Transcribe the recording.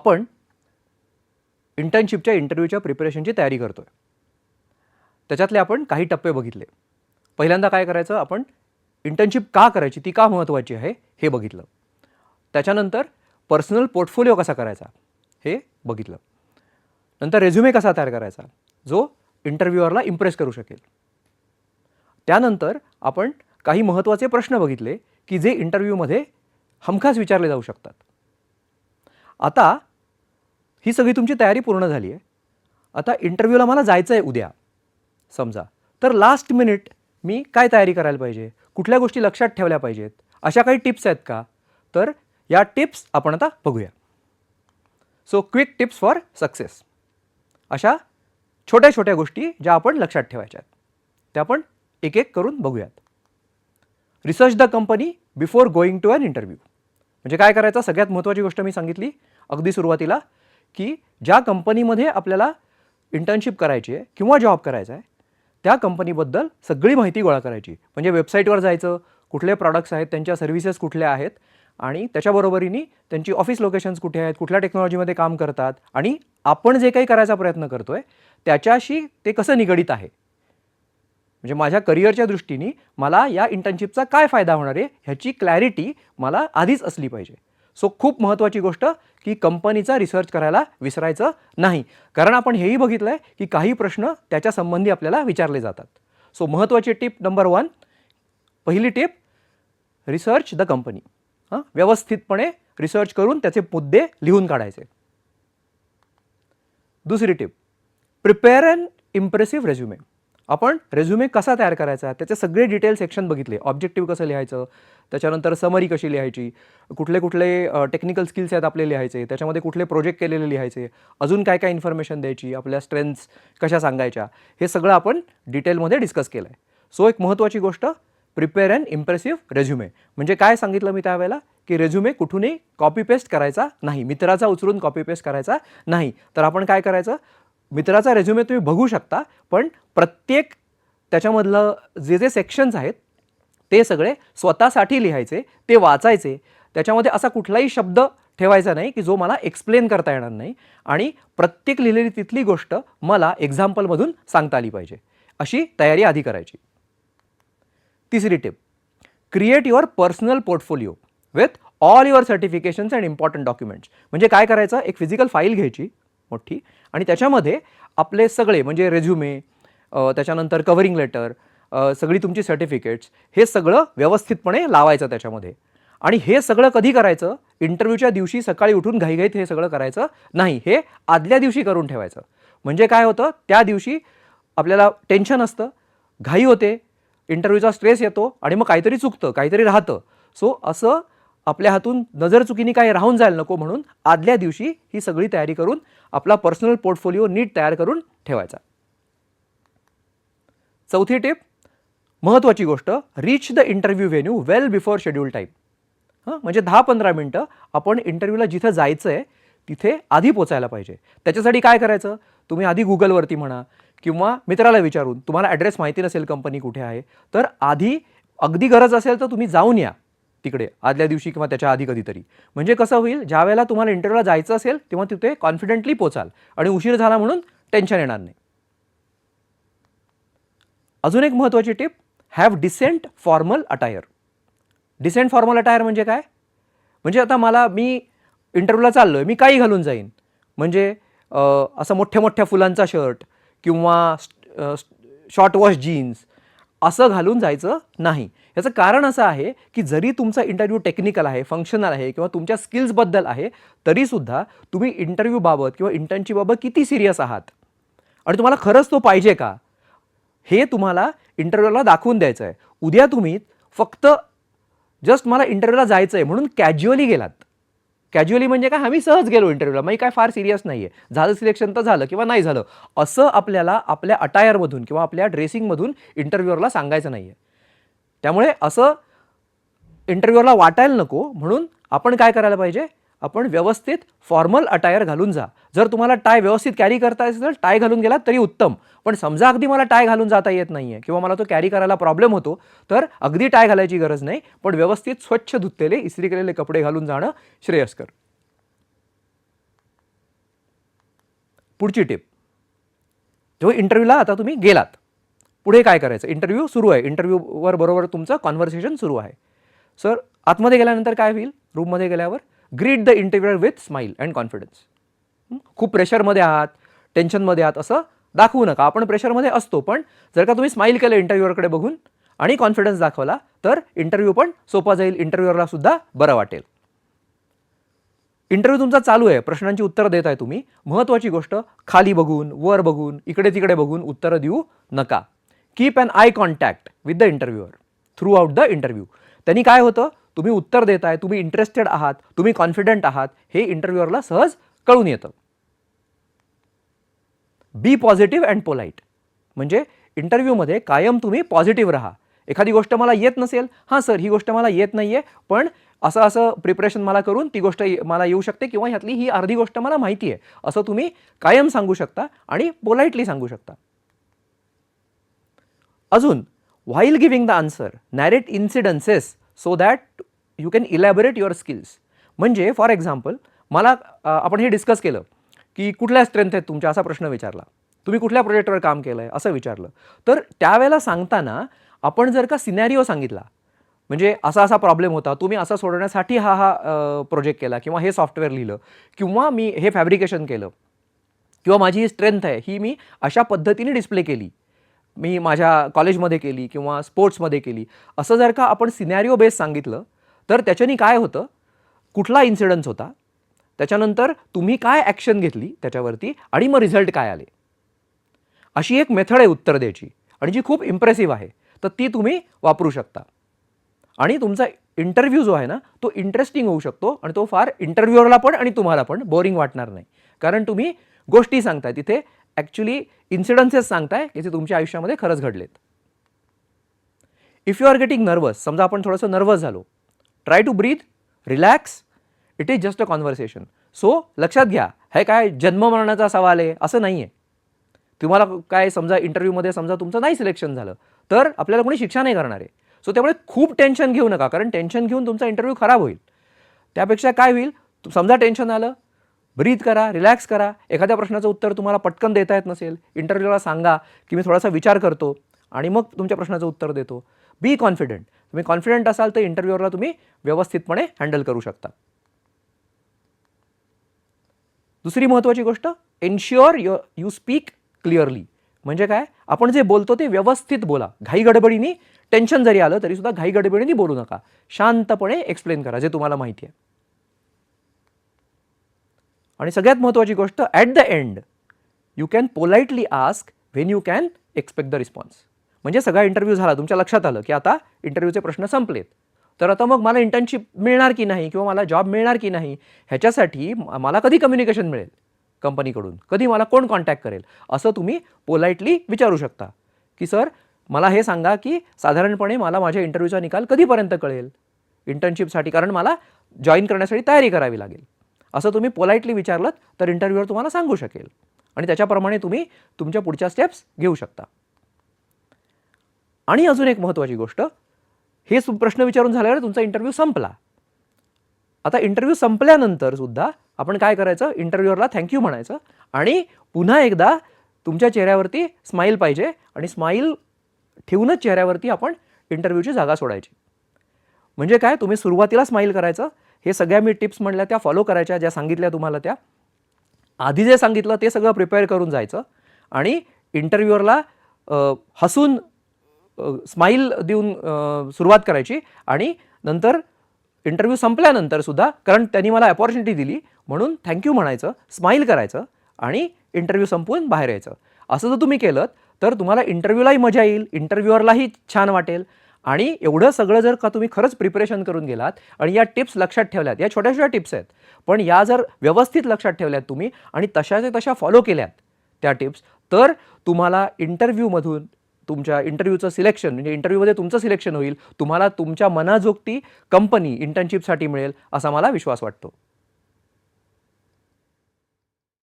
आपण इंटर्नशिपच्या इंटरव्ह्यूच्या प्रिपरेशनची तयारी करतो आहे त्याच्यातले आपण काही टप्पे बघितले. पहिल्यांदा काय करायचं? आपण इंटर्नशिप का करायची? ती का महत्त्वाची आहे? हे बघितलं. त्याच्यानंतर पर्सनल पोर्टफोलिओ कसा करायचा? हे बघितलं. नंतर रेझ्युमे कसा तयार करायचा? जो इंटरव्ह्युअरला इम्प्रेस करू शकेल. त्यानंतर आपण काही महत्त्वाचे प्रश्न बघितले की जे इंटरव्ह्यूमध्ये हमखास विचारले जाऊ शकतात. आता ही सगळी तुमची तयारी पूर्ण झाली आहे. आता इंटरव्ह्यूला मला जायचं आहे उद्या. समजा. तर लास्ट मिनिट मी काय तयारी करायला पाहिजे? कुठल्या गोष्टी लक्षात ठेवल्या पाहिजेत? अशा काही टिप्स आहेत का? तर या टिप्स आपण आता बघूया. So quick tips for success अशा छोट्या छोट्या गोष्टी ज्या आपण लक्षात ठेवायच्या आहेत. त्या आपण एक एक करून बघूयात. Research the company before going to an interview म्हणजे काय करायचं? सगळ्यात महत्त्वाची गोष्ट मी सांगितली. अगदी सुरुवातीला की ज्या कंपनीमध्ये आपल्याला इंटर्नशिप करायची आहे किंवा जॉब करायचा आहे त्या कंपनीबद्दल सगळी माहिती गोळा करायची. म्हणजे वेबसाईटवर जायचं कुठले प्रॉडक्ट्स आहेत त्यांच्या सर्व्हिसेस कुठल्या आहेत आणि त्याच्याबरोबरीने त्यांची ऑफिस लोकेशन्स कुठे आहेत कुठल्या टेक्नॉलॉजीमध्ये काम करतात आणि आपण जे काही करायचा प्रयत्न करतो आहे त्याच्याशी ते कसं निगडीत आहे. म्हणजे माझ्या करिअरच्या दृष्टीने मला या इंटर्नशिपचा काय फायदा होणार आहे ह्याची क्लॅरिटी मला आधीच असली पाहिजे. सो खूप महत्त्वाची गोष्ट की कंपनीचा रिसर्च करायला विसरायचं नाही. कारण आपण हेही बघितलं आहे की काही प्रश्न त्याच्या संबंधी आपल्याला विचारले जातात. सो महत्त्वाची टिप नंबर वन पहिली टिप रिसर्च द कंपनी हां व्यवस्थितपणे रिसर्च करून त्याचे मुद्दे लिहून काढायचे. दुसरी tip prepare an impressive resume आपण रेझ्युमे कसा तयार करायचा? त्याचे सगळे डिटेल सेक्शन बघितले. ऑब्जेक्टिव्ह कसं लिहायचं? त्याच्यानंतर समरी कशी लिहायची? कुठले कुठले टेक्निकल स्किल्स आहेत आपले लिहायचे? त्याच्यामध्ये कुठले प्रोजेक्ट केलेले लिहायचे? अजून काय काय इन्फॉर्मेशन द्यायची? आपल्या स्ट्रेंथ्स कशा सांगायच्या? हे सगळं आपण डिटेलमध्ये डिस्कस केलं आहे सो एक महत्त्वाची गोष्ट प्रिपेअर अँड इम्प्रेसिव्ह रेझ्युमे म्हणजे काय सांगितलं मी त्यावेळेला? की रेझ्युमे कुठूनही कॉपी पेस्ट करायचा नाही. मित्राचा उचलून कॉपी पेस्ट करायचा नाही. तर आपण काय करायचं? मित्राचा रेझ्युमे तुम्ही बघू शकता पण प्रत्येक त्याच्यामधलं जे जे सेक्शन्स आहेत ते सगळे स्वतःसाठी लिहायचे ते वाचायचे. त्याच्यामध्ये असा कुठलाही शब्द ठेवायचा नाही की जो मला एक्सप्लेन करता येणार नाही. आणि प्रत्येक लिहिलेली तिथली गोष्ट मला एक्झाम्पलमधून सांगता आली पाहिजे. अशी तयारी आधी करायची. तिसरी tip create your personal portfolio with all your certifications and important documents म्हणजे काय करायचं? एक फिजिकल फाईल घ्यायची. मोठी. आणि त्याच्यामध्ये आपले सगळे म्हणजे रेझ्युमे त्याच्यानंतर कवरिंग लेटर सगळी तुमची सर्टिफिकेट्स हे सगळं व्यवस्थितपणे लावायचं त्याच्यामध्ये. आणि हे सगळं कधी करायचं? इंटरव्ह्यूच्या दिवशी सकाळी उठून घाईघाईत हे सगळं करायचं? नाही हे आदल्या दिवशी करून ठेवायचं. म्हणजे काय होतं? त्या दिवशी आपल्याला टेन्शन असतं घाई होते इंटरव्ह्यूचा स्ट्रेस येतो आणि मग काहीतरी चुकतं काहीतरी राहतं. सो असं आपल्या हातून नजर चुकीने काही राहून जायला नको म्हणून आदल्या दिवशी ही सगळी तयारी करून आपला पर्सनल पोर्टफोलिओ नीट तयार करून ठेवायचा. चौथी टिप महत्त्वाची गोष्ट reach the interview venue well before schedule time हां म्हणजे दहा पंधरा मिनटं आपण इंटरव्ह्यूला जिथं जायचं आहे तिथे आधी पोचायला पाहिजे. त्याच्यासाठी काय करायचं? तुम्ही आधी गुगलवरती म्हणा किंवा मित्राला विचारून तुम्हाला ॲड्रेस माहिती नसेल कंपनी कुठे आहे तर आधी अगदी गरज असेल तर तुम्ही जाऊन या. तिकडे आदल्या दिवशी किंवा त्याच्या आधी कधीतरी. म्हणजे कसं होईल ज्या वेळेला तुम्हाला इंटरव्ह्यूला जायचं असेल तेव्हा तिथे कॉन्फिडेंटली पोचाल. आणि उशीर झाला म्हणून टेन्शन येणार नाही. अजून एक महत्त्वाची tip have decent formal attire decent formal attire म्हणजे काय? म्हणजे आता मला मी इंटरव्ह्यूला चाललो आहे मी काही घालून जाईन. म्हणजे असं मोठ्या मोठ्या फुलांचा शर्ट किंवा शॉर्ट वॉश जीन्स असं घालून जायचं नाही. याचं कारण असं आहे की जरी तुमचा इंटरव्ह्यू टेक्निकल आहे फंक्शनल आहे किंवा तुमच्या स्किल्सबद्दल आहे तरीसुद्धा तुम्ही इंटरव्ह्यूबाबत किंवा इंटर्नशिपबाबत किती सिरियस आहात? आणि तुम्हाला खरंच तो पाहिजे का? हे तुम्हाला इंटरव्ह्यूला दाखवून द्यायचं आहे उद्या तुम्ही फक्त जस्ट मला इंटरव्ह्यूला जायचं आहे म्हणून कॅज्युअली गेलात. कॅज्युअली म्हणजे काय आम्ही सहज गेलो इंटरव्ह्यूला मग काय फार सिरियस नाही आहे झालं सिलेक्शन तर झालं किंवा नाही झालं. असं आपल्याला आपल्या अटायरमधून किंवा आपल्या ड्रेसिंगमधून इंटरव्ह्यूअरला सांगायचं नाही आहे त्यामुळे असं इंटरव्ह्यूअरला वाटायला नको. म्हणून आपण काय करायला पाहिजे? आपण व्यवस्थित फॉर्मल अटायर घालून जा. जर तुम्हाला टाय व्यवस्थित कॅरी करता असेल टाय घालून गेलात तरी उत्तम. पण समजा अगदी मला टाय घालून जाता येत नाही आहे किंवा मला तो कॅरी करायला प्रॉब्लेम होतो तर अगदी टाय घालायची गरज नाही. पण व्यवस्थित स्वच्छ धुतलेले इस्त्री केलेले कपडे घालून जाणं श्रेयस्कर. पुढची टिप जो इंटरव्ह्यूला आता तुम्ही गेलात पुढे काय करायचं? इंटरव्ह्यू सुरू आहे. इंटरव्ह्यूवर बरोबर तुमचं कॉन्व्हर्सेशन सुरू आहे. सर आतमध्ये गेल्यानंतर काय होईल? रूममध्ये गेल्यावर greet the interviewer with smile and confidence खूप प्रेशरमध्ये आहात टेन्शनमध्ये आहात असं दाखवू नका. आपण प्रेशरमध्ये असतो पण जर का तुम्ही स्माईल केलं इंटरव्ह्यूअरकडे बघून आणि कॉन्फिडन्स दाखवला तर इंटरव्ह्यू पण सोपा जाईल इंटरव्ह्यूअरला सुद्धा बरं वाटेल. इंटरव्ह्यू तुमचा चालू आहे प्रश्नांची उत्तरं देत आहे तुम्ही. महत्त्वाची गोष्ट खाली बघून वर बघून इकडे तिकडे बघून उत्तरं देऊ नका. Keep an eye contact with the interviewer throughout the interview त्यांनी काय होतं? तुम्ही उत्तर देताय तुम्ही इंटरेस्टेड आहात तुम्ही कॉन्फिडंट आहात हे इंटरव्ह्युअरला सहज कळून येतं. बी पॉझिटिव्ह अँड पोलाईट म्हणजे इंटरव्ह्यूमध्ये कायम तुम्ही पॉझिटिव्ह राहा. एखादी गोष्ट मला येत नसेल हां सर ही गोष्ट मला येत नाही आहे पण असं असं प्रिपरेशन मला करून ती गोष्ट मला येऊ शकते किंवा ह्यातली ही अर्धी गोष्ट मला माहिती आहे असं तुम्ही कायम सांगू शकता आणि पोलाईटली सांगू शकता. अजून while giving the answer narrate incidences so that you can elaborate your skills म्हणजे फॉर एक्झाम्पल मला आपण हे डिस्कस केलं. की कुठल्या स्ट्रेंथ आहेत तुमच्या? असा प्रश्न विचारला. तुम्ही कुठल्या प्रोजेक्टवर काम केलं आहे असं विचारलं. तर त्यावेळेला सांगताना आपण जर का सिनॅरिओ सांगितला म्हणजे असा असा प्रॉब्लेम होता तुम्ही असा सोडवण्यासाठी हा हा प्रोजेक्ट केला किंवा हे सॉफ्टवेअर लिहिलं किंवा मी हे फॅब्रिकेशन केलं किंवा माझी ही स्ट्रेंथ आहे ही मी अशा पद्धतीने डिस्प्ले केली मी माझ्या कॉलेजमध्ये केली किंवा स्पोर्ट्समध्ये केली असं जर का आपण सिनॅरिओ बेस सांगितलं तर त्याच्यानी काय होतं? कुठला इन्सिडन्स होता? त्याच्यानंतर तुम्ही काय ॲक्शन घेतली त्याच्यावरती आणि मग रिझल्ट काय आले? अशी एक मेथड आहे उत्तर द्यायची आणि जी खूप इम्प्रेसिव्ह आहे. तर ती तुम्ही वापरू शकता. आणि तुमचा इंटरव्ह्यू जो आहे ना तो इंटरेस्टिंग होऊ शकतो आणि तो फार इंटरव्ह्यूअरला पण आणि तुम्हाला पण बोरिंग वाटणार नाही. कारण तुम्ही गोष्टी सांगताय तिथे ॲक्च्युली इन्सिडन्सेस सांगताय की ते तुमच्या आयुष्यामध्ये खरंच घडलेत. If you are getting nervous समजा आपण थोडंसं नर्वस झालो. Try to breathe relax it is just a conversation so लक्षात घ्या हे काय जन्म मरणाचा सवाल आहे असं नाही आहे तुम्हाला काय समजा इंटरव्ह्यूमध्ये समजा तुमचं नाही सिलेक्शन झालं तर आपल्याला कोणी शिक्षा नाही करणार आहे. सो त्यामुळे खूप टेन्शन घेऊ नका कारण टेन्शन घेऊन तुमचा इंटरव्ह्यू खराब होईल. त्यापेक्षा काय होईल समजा टेन्शन आलं ब्रीथ करा रिलॅक्स करा एखाद्या प्रश्नाचं उत्तर तुम्हाला पटकन देता येत नसेल इंटरव्ह्यूला सांगा की मी थोडासा विचार करतो आणि मग तुमच्या प्रश्नाचं उत्तर देतो. बी कॉन्फिडंट तुम्ही कॉन्फिडंट असाल तर इंटरव्ह्यूअरला तुम्ही व्यवस्थितपणे हँडल करू शकता. दुसरी महत्त्वाची गोष्ट ensure you you speak clearly म्हणजे काय? आपण जे बोलतो ते व्यवस्थित बोला. घाई गडबडीने टेन्शन जरी आलं तरी सुद्धा घाई गडबडीने बोलू नका. शांतपणे एक्सप्लेन करा जे तुम्हाला माहिती आहे. आणि सगळ्यात महत्त्वाची गोष्ट at the end you can politely ask when you can expect the response म्हणजे सगळा इंटरव्ह्यू झाला तुमच्या लक्षात आलं की आता इंटरव्ह्यूचे प्रश्न संपलेत. तर आता मग मला इंटर्नशिप मिळणार की नाही किंवा मला जॉब मिळणार की नाही ह्याच्यासाठी मला कधी कम्युनिकेशन मिळेल कंपनीकडून कधी मला कोण कॉन्टॅक्ट करेल? असं तुम्ही पोलाइटली विचारू शकता. की सर मला हे सांगा की साधारणपणे मला माझ्या इंटरव्ह्यूचा निकाल कधीपर्यंत कळेल? इंटर्नशिपसाठी कारण मला जॉईन करण्यासाठी तयारी करावी लागेल. असं तुम्ही पोलाइटली विचारलं तर इंटरव्ह्यूवर तुम्हाला सांगू शकेल. आणि त्याच्याप्रमाणे तुम्ही तुमच्या पुढच्या स्टेप्स घेऊ शकता. आणि अजून एक महत्त्वाची गोष्ट हे सु- प्रश्न विचारून झाल्यावर तुमचा इंटरव्ह्यू संपला. आता इंटरव्ह्यू संपल्यानंतर सुद्धा आपण काय करायचं? इंटरव्ह्यूअरला थँक्यू म्हणायचं आणि पुन्हा एकदा तुमच्या चेहऱ्यावरती स्माईल पाहिजे आणि स्माईल ठेवूनच चेहऱ्यावरती आपण इंटरव्ह्यूची जागा सोडायची. म्हणजे काय? तुम्ही सुरुवातीला स्माईल करायचं. हे सगळ्या मी टिप्स म्हणल्या त्या फॉलो करायच्या ज्या सांगितल्या तुम्हाला त्या. आधी जे सांगितलं ते सगळं प्रिपेअर करून जायचं आणि इंटरव्ह्यूअरला हसून स्माईल देऊन सुरुवात करायची आणि नंतर इंटरव्ह्यू संपल्यानंतर सुद्धा कारण त्यांनी मला अपॉर्च्युनिटी दिली म्हणून थँक्यू म्हणायचं स्माईल करायचं आणि इंटरव्ह्यू संपवून बाहेर यायचं. असं जर तुम्ही केलं तर तुम्हाला इंटरव्ह्यूलाही मजा येईल इंटरव्ह्यूअरलाही छान वाटेल आणि एवढं सगळं जर का तुम्ही खरंच प्रिपरेशन करून गेलात आणि या टिप्स लक्षात ठेवल्यात या छोट्या छोट्या टिप्स आहेत पण या जर व्यवस्थित लक्षात ठेवल्यात तुम्ही आणि तशाच्या तशा फॉलो केल्यात त्या टिप्स तर तुम्हाला इंटरव्ह्यूमधून तुमच्या इंटरव्ह्यूचं सिलेक्शन म्हणजे इंटरव्ह्यूमध्ये तुमचं सिलेक्शन होईल. तुम्हाला तुमच्या मनाजोगती कंपनी इंटर्नशिपसाठी मिळेल असा मला विश्वास वाटतो.